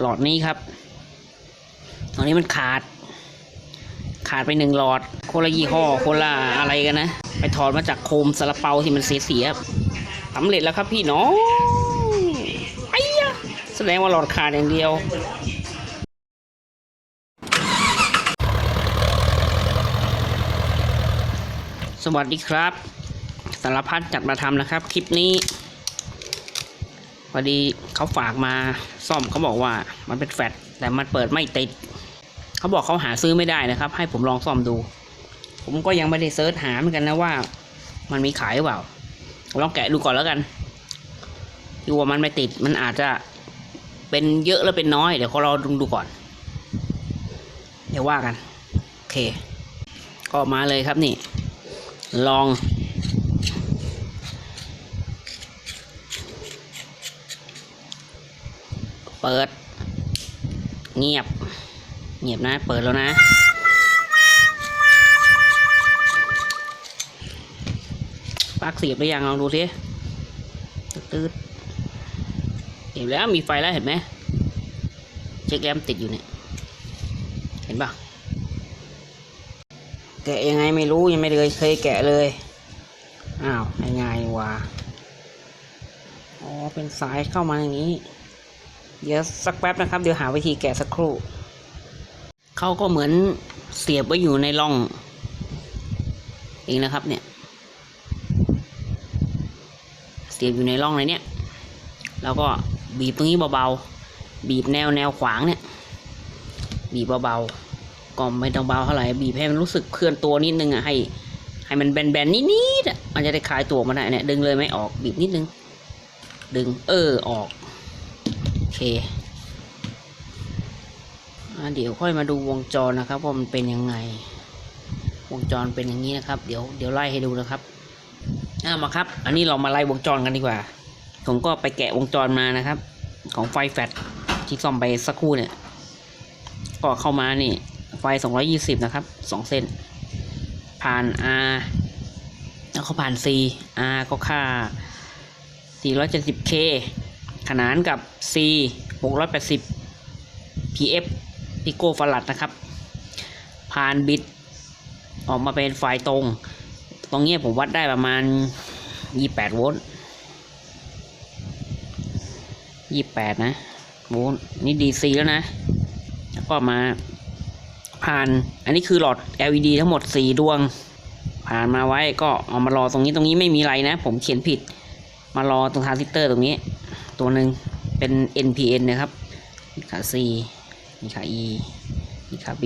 หลอดนี้ครับตอนนี้มันขาด ขาดไปหนึ่งหลอด โคละยี่ห้อโคละอะไรกันนะ ไปถอดมาจากโคมซาลาเปาที่มันเสียๆสำเร็จแล้วครับพี่น้องไอ้ยะแสดงว่าหลอดขาดอย่างเดียวสวัสดีครับ สารพัดจัดมาทำนะครับ คลิปนี้ พอดีเขาฝากมาซ่อมเขาบอกว่ามันเป็นแฟลชแต่มันเปิดไม่ติด เขาบอกเขาหาซื้อไม่ได้นะครับ ให้ผมลองซ่อมดู ผมก็ยังไม่ได้เซิร์ชหาเหมือนกันนะว่า มันมีขายหรือเปล่าลองแกะดูก่อนแล้วกันดูว่ามันไม่ติดมันอาจจะเป็นเยอะแล้วเป็นน้อยเดี๋ยวเขารอดูดูก่อน เดี๋ยวว่ากัน โอเค ก็มาเลยครับนี่ ลอง ปิด เงียบ เงียบนะ เปิดแล้วนะปลั๊กเสียบหรือยังลองดูสิตืดเห็นแล้วมีไฟแล้วเห็นไหมเช็คแอมป์ติดอยู่เนี่ย เห็นปะแกะยังไงไม่รู้ยังไม่เลยเคยแกะเลย อ้าวง่ายๆว่ะอ๋อเป็นสายเข้ามาอย่างนี้ เดี๋ยวสักแป๊บนะครับเดี๋ยวหาวิธีแกะสักครู่เขาก็เหมือนเสียบไว้อยู่ในร่องเองนะครับ เนี่ย เสียบอยู่ในร่องเลยเนี่ยแล้วก็บีบตรงนี้เบาๆบีบแนวแนวขวางเนี่ย บีบเบาๆก็ไม่ต้องเบาเท่าไหร่บีบให้มันรู้สึกเคลื่อนตัวนิดนึงอะให้ ให้มันแบนๆนิดๆอะมันจะได้คลายตัวมาได้เนี่ยดึงเลยไม่ออกบีบนิดนึง ดึงเออออก เคเดี๋ยวค่อยมาดูวงจรนะครับว่ามันเป็นยังไง วงจรเป็นอย่างนี้นะครับ เดี๋ยวเดี๋ยวไล่ให้ดูนะครับอ่ามาครับ อันนี้เรามาไล่วงจรกันดีกว่า ผมก็ไปแกะวงจรมานะครับ ของไฟแฟลชที่ซ่อมไปสักครู่เนี่ย ก็เข้ามานี่ ไฟ 220 นะครับ 2 เส้น ผ่าน R แล้วก็ผ่าน C R ก็ค่า 470K ขนานกับ C 680 PF พิโกฟลัดนะครับ ผ่านบิตออกมาเป็นไฟตรง ตรงนี้ผมวัดได้ประมาณ 28 โวลต์28 นะ โวลต์นี่ DC แล้วนะ แล้วก็มาผ่าน อันนี้คือหลอด LED ทั้งหมด 4 ดวง ผ่านมาไว้ก็เอามารอตรงนี้ตรงนี้ไม่มีไรนะ ผมเขียนผิด มารอตรงทรานซิสเตอร์ตรงนี้ ตัวหนึ่งเป็น NPN นะครับ มีขา C มีขา E มีขา B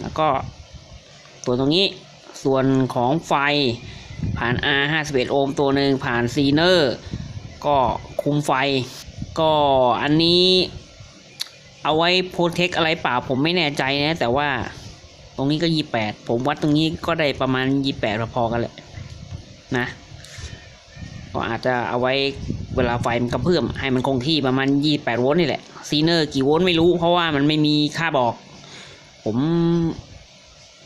แล้วก็ตัวตรงนี้ส่วนของไฟผ่าน R 51โอห์มตัวหนึ่งผ่านซีเนอร์ก็คุมไฟ ก็อันนี้เอาไว้โปรเทคอะไรเปล่าผมไม่แน่ใจนะ แต่ว่าตรงนี้ก็ยี่แปดผมวัดตรงนี้ก็ได้ประมาณยี่แปดพอๆกันแหละนะ ก็อาจจะเอาไว้ เวลาไฟมันกระเพื่อมให้มันคงที่ประมาณยี่แปดโวลต์นี่แหละซีเนอร์กี่โวลต์ไม่รู้ เพราะว่ามันไม่มีค่าบอก ผม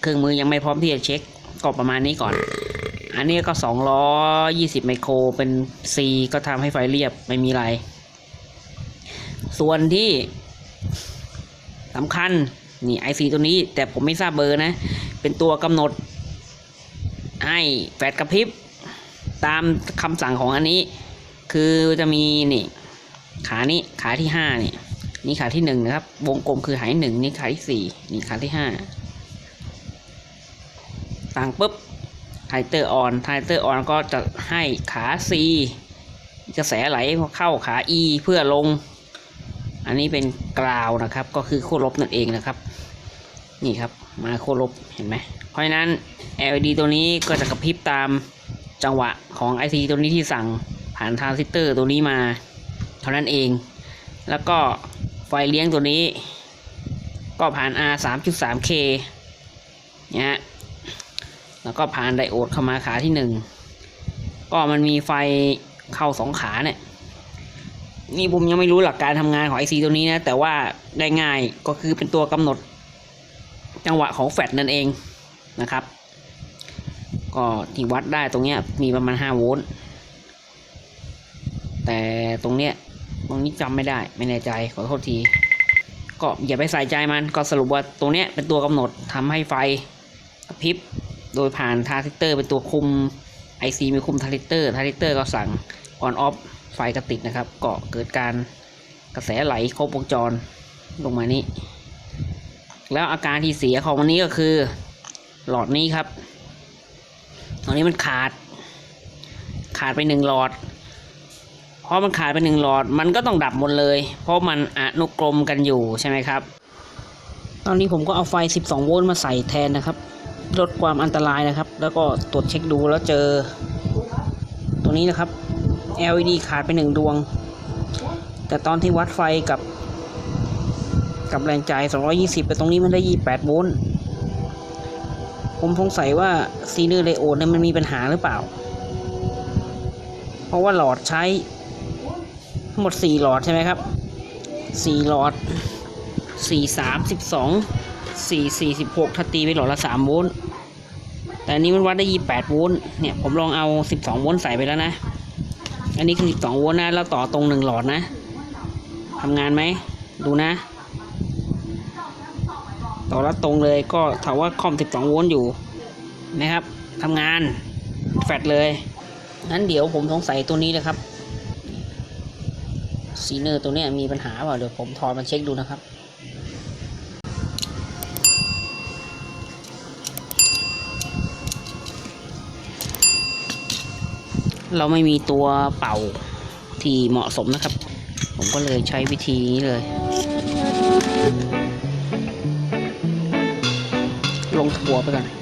เครื่องมือยังไม่พร้อมที่จะเช็คก็ประมาณนี้ก่อน อันนี้ก็สองร้อยี่สิบไมโครเป็น C ก็ทำให้ไฟเรียบไม่มีอะไร ส่วนที่สำคัญนี่ IC ตัวนี้แต่ผมไม่ทราบเบอร์นะ เป็นตัวกำหนดให้แฟลชกระพริบตามคำสั่งของอันนี้ คือจะมีนี่ ขานี้ขาที่ห้านี่นี่ขาที่หนึ่งนะครับ วงกลมคือหายหนึ่งนี่ขาที่สี่นี่ขาที่ห้าต่างปุ๊บไทเตอร์ออนไทเตอร์ออนก็จะให้ขา C กระแสไหลเข้าขา E เพื่อลง อันนี้เป็นกราวนะครับ ก็คือขั้วลบนั่นเองนะครับ นี่ครับมาขั้วลบเห็นไหมเพราะฉะนั้น LED ตัวนี้ก็จะกระพริบตามจังหวะของ IC ตัวนี้ที่สั่ง ผ่านทรานซิสเตอร์ตัวนี้มา เท่านั้นเอง แล้วก็ไฟเลี้ยงตัวนี้ ก็ผ่าน R 3.3K เนี่ยฮะแล้วก็ผ่านไดโอดเข้ามาขาที่หนึ่งก็มันมีไฟเข้าสองขาเนี่ยนี่ผมยังไม่รู้หลักการทำงานของ IC ตัวนี้นะ แต่ว่าได้ง่ายก็คือเป็นตัวกำหนดจังหวะของแฟลชนั่นเองนะครับ ก็ที่วัดได้ตรงเนี้ยมีประมาณ 5 โวลต์ แต่ตรงเนี้ยตรงนี้จำไม่ได้ไม่แน่ใจขอโทษที ก็อย่าไปใส่ใจมันก็สรุปว่าตรงเนี้ยเป็นตัวกำหนดทำให้ไฟกระพริบโดยผ่านทาร์ติเตอร์เป็นตัวคุม IC มีคุมทาร์ติเตอร์ทาร์ติเตอร์ก็สั่ง on off ไฟก็ติดนะครับก็เกิดการกระแสไหลครบวงจรลงมานี้ แล้วอาการที่เสียของวันนี้ก็คือ หลอดนี้ครับตอนนี้มันขาด ขาดไปหนึ่งหลอด พราะมันขาดไปหนึ่งหลอด มันก็ต้องดับหมดเลย เพราะมันอนุกรมกันอยู่ใช่ไหมครับ ตอนนี้ผมก็เอาไฟ 12 โวลต์มาใส่แทนนะครับ ลดความอันตรายนะครับ แล้วก็ตรวจเช็คดูแล้วเจอ ตัวนี้นะครับ LED ขาดไปหนึ่งดวง แต่ตอนที่วัดไฟกับกับแรงจ่าย 220 ไปตรงนี้มันได้ 28 โวลต์ ผมสงสัยว่าซีเนอร์เลโอเนี่ยมันมีปัญหาหรือเปล่า เพราะว่าหลอดใช้ หมด 4 หลอดใช่ไหมครับ 4 หลอด 4 3 12 4 4 16ถ้าตีไปหลอดละ 3 โวลต์แต่อันนี้มันวัดได้ 28 โวลต์เนี่ยผมลองเอา 12 โวลต์ใส่ไปแล้วนะ อันนี้คือ 12 โวลต์นะแล้วต่อตรง 1 หลอดนะทำงานไหม ดูนะ ต่อแล้วตรงเลยก็ถามว่าคอม 12 โวลต์อยู่นะครับทำงานแฟลชเลยงั้นเดี๋ยวผมสงสัยตัวนี้นะครับ ซีเนอร์ตัวนี้มีปัญหาเปล่าเดี๋ยวผมถอดมาเช็คดูนะครับเราไม่มีตัวเป่าที่เหมาะสมนะครับ ผมก็เลยใช้วิธีนี้เลย ลงถั่วไปก่อน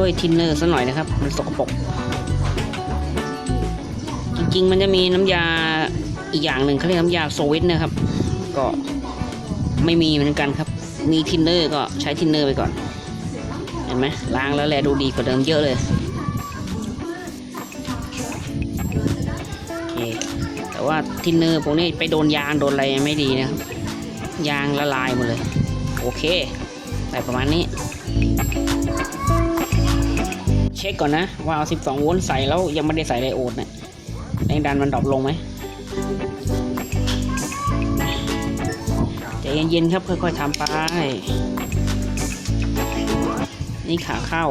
ด้วยทินเนอร์สัหน่อยนะครับ มันสกปรกจริงๆ มันจะมีน้ำยาอีกอย่างหนึ่งเขาเรียกน้ำยาโซวิตนะครับ ก็ไม่มีเหมือนกันครับ มีทินเนอร์ก็ใช้ทินเนอร์ไปก่อน เห็นไหมล้างแล้วแลดูดีกว่าเดิมเยอะเลยโอเคแต่ว่าทินเนอร์พวกนี้ไปโดนยางโดนอะไรไม่ดีนะครับ ยางละลายหมดเลย โอเคแต่ประมาณนี้ ช็คก่อนนะ ว่าเอา12 โวลต์ใส่แล้วยังไม่ได้ใส่ไดโอดเนี่ยแรงดันมันดรอปลงไหมใจเย็นๆครับค่อยๆทำไป นี่ขาเข้า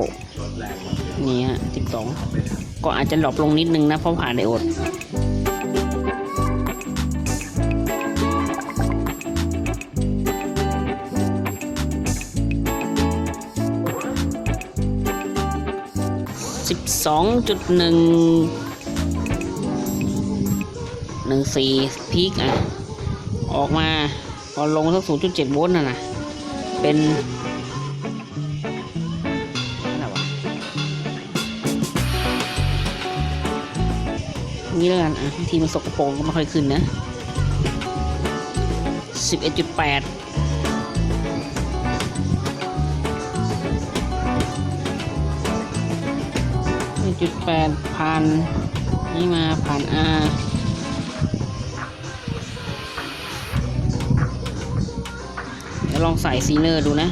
นี่ฮะ12 ก็อาจจะดรอปลงนิดนึงนะเพราะผ่านไดโอด สองจุดหนึ่งหนึ่งสี่พีกอะ ออกมาพอลงสักศูนย์จุดเจ็ดโวลต์น่ะนะเป็นนี่แล้วกันอะ ทีมันสกปรกก็ไม่ค่อยขึ้นนะ 11.8 จุดแปดพันนี่มาผ่านอาเดี๋ยวลองใส่ซีเนอร์ดูนะ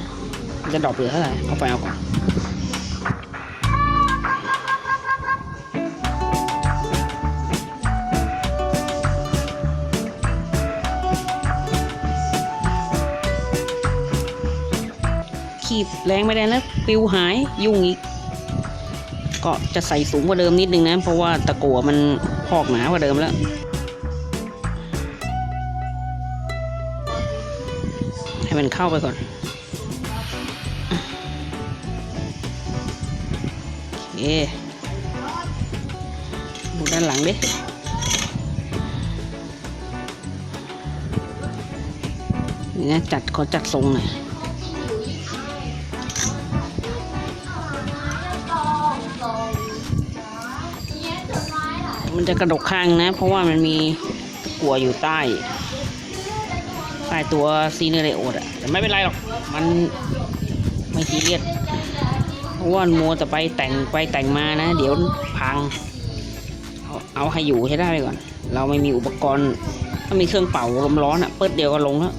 จะดรอปเหลือเท่าไหร่เอาไปเอาก่อนขีบแรงไม่ได้นะ ปิวหายยุ่งอีก ก็จะใส่สูงกว่าเดิมนิดนึงนะ เพราะว่าตะกั่วมันพอกหนากว่าเดิมแล้วให้มันเข้าไปก่อนโอเคดูด้านหลังดินี่นะจัดขอจัดทรงหน่อย มันจะกระดกข้างนะ เพราะว่ามันมีกัวอยู่ใต้ใต้ตัวซีเนเรโอดอะแต่ไม่เป็นไรหรอก มันไม่ซีเรียสเพราะว่ามัวแต่ไปแต่งไปแต่งมานะ เดี๋ยวพัง เอาเอาให้อยู่ใช้ได้ไปก่อน เราไม่มีอุปกรณ์ถ้ามีเครื่องเป่าลมร้อนอะเปิดเดียวก็ลงแล้ว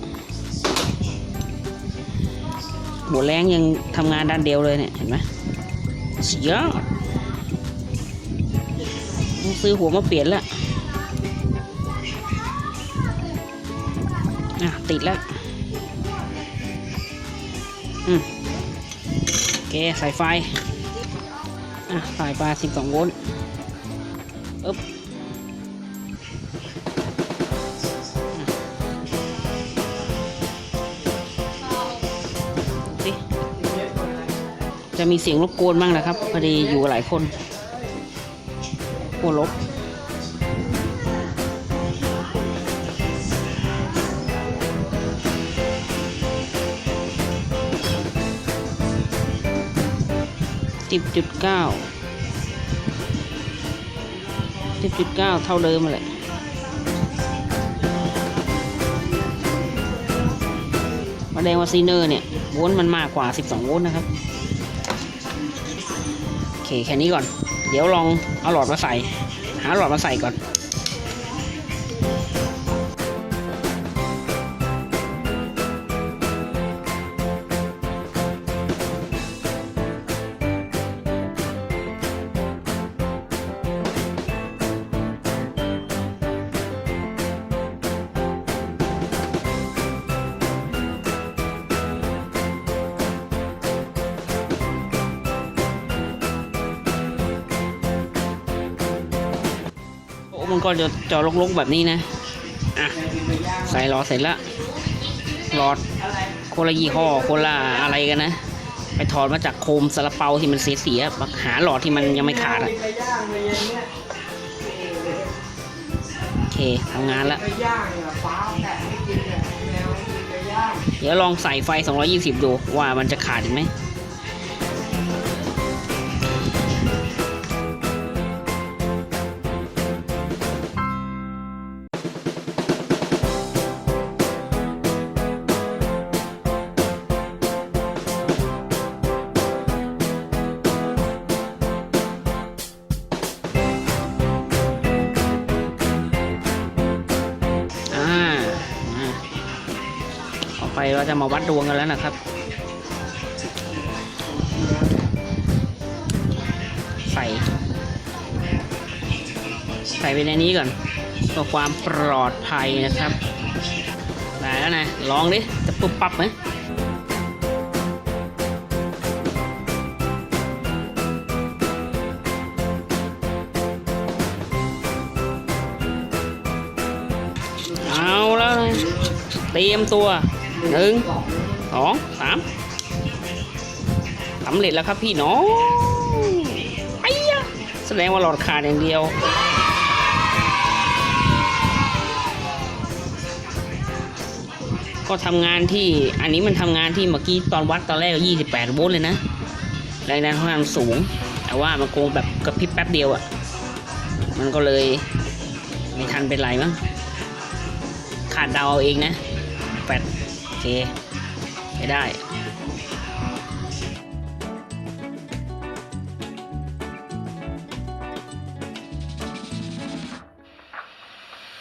หัวแรงยังทำงานด้านเดียวเลยเนี่ยเห็นไหมเสียอด ซื้อหัวมาเปลี่ยนแล้วอะติดแล้วอืมโอเคใส่ไฟ อะสายไฟ12โวลต์อึ๊บสิจะมีเสียงรบกวนบ้างนะครับพอดีอยู่หลายคน กลัวลบสิบจุดเก้าสิบจุดเก้าเท่าเดิมเลยแสดงว่าซีเนอร์เนี่ยโวลต์มันมากกว่า 12 โวลต์นะครับ โอเค แค่นี้ก่อน เดี๋ยวลองเอาหลอดมาใส่ หาหลอดมาใส่ก่อน มันก็จะจอลกๆแบบนี้นะอะใส่หลอดเสร็จแล้วหลอดโคละยี่ห้อโคละอะไรกันนะ ไปถอดมาจากโคมซาลาเปาที่มันเสียๆหาหลอดที่มันยังไม่ขาดอะโอเคทำงานแล้วไปย่างอะฟ้าแตะไม่กินอะแมวกินไปย่างเดี๋ยวลองใส่ไฟ 220 ดูว่ามันจะขาดอีกไหม เราจะมาวัดดวงกันแล้วนะครับ ใส่ ใส่ไปในนี้ก่อนเพื่อความปลอดภัยนะครับได้แล้วนะลองดิจะปุ๊บปั๊บไหมเอาแล้วเตรียมตัว หนึ่งสองสามสำเร็จแล้วครับพี่น้องไอ้ยะแสดงว่าหลอดขาดอย่างเดียวก็ทำงานที่อันนี้มันทำงานที่เมื่อกี้ตอนวัดตอนแรกก็28 โวลต์เลยนะแรงดันค่อนข้างสูง แต่ว่ามันโกงแบบกระพริบแป๊บเดียวอะ่ะ มันก็เลยไม่ทันเป็นไรมั้ง ขาดเดาเอาเองนะแปด เคไม่ได้